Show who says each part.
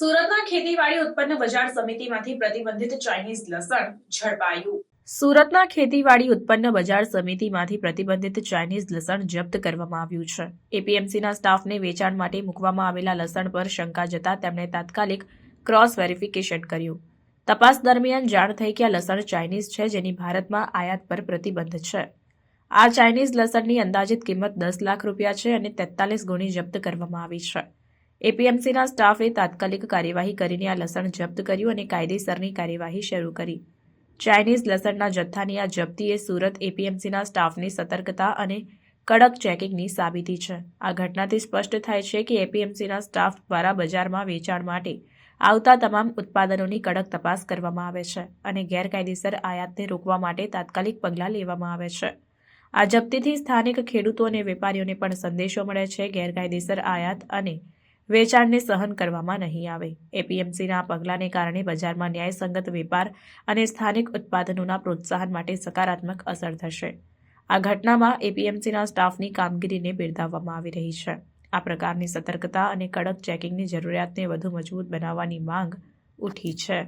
Speaker 1: સુરતના ખેતીવાડી ઉત્પન્ન બજાર સમિતિમાંથી પ્રતિબંધિત ચાઇનીઝ લસણ ઝડપાયું.
Speaker 2: સુરતના ખેતીવાડી ઉત્પન્ન બજાર સમિતિમાંથી પ્રતિબંધિત ચાઇનીઝ લસણ જપ્ત કરવામાં આવ્યું છે. એપીએમસીના સ્ટાફને વેચાણ માટે મૂકવામાં આવેલા લસણ પર શંકા જતા તેમણે તાત્કાલિક ક્રોસ વેરિફિકેશન કર્યું. તપાસ દરમિયાન જાણ થઈ કે આ લસણ ચાઇનીઝ છે, જેની ભારતમાં આયાત પર પ્રતિબંધ છે. આ ચાઇનીઝ લસણની અંદાજિત કિંમત દસ લાખ રૂપિયા છે અને તેતાલીસ ગુણી જપ્ત કરવામાં આવી છે. એપીએમસીના સ્ટાફે તાત્કાલિક કાર્યવાહી કરીને આ લસણ જપ્ત કર્યું અને કાયદેસરની કાર્યવાહી શરૂ કરી. ચાઇનીઝ લસણના જથ્થાની આ જપ્તીએ સુરત એપીએમસીના સ્ટાફની સતર્કતા અને કડક ચેકિંગની સાબિતી છે. આ ઘટનાથી સ્પષ્ટ થાય છે કે એપીએમસીના સ્ટાફ દ્વારા બજારમાં વેચાણ માટે આવતા તમામ ઉત્પાદનોની કડક તપાસ કરવામાં આવે છે અને ગેરકાયદેસર આયાતને રોકવા માટે તાત્કાલિક પગલાં લેવામાં આવે છે. આ જપ્તીથી સ્થાનિક ખેડૂતો અને વેપારીઓને પણ સંદેશો મળે છે ગેરકાયદેસર આયાત અને વેચાણને સહન કરવામાં નહીં આવે. એપીએમસીના પગલાંને કારણે બજારમાં ન્યાયસંગત વેપાર અને સ્થાનિક ઉત્પાદનોના પ્રોત્સાહન માટે સકારાત્મક અસર થશે. આ ઘટનામાં એપીએમસીના સ્ટાફની કામગીરીને બિરદાવવામાં આવી રહી છે. આ પ્રકારની સતર્કતા અને કડક ચેકિંગની જરૂરિયાતને વધુ મજબૂત બનાવવાની માંગ ઉઠી છે.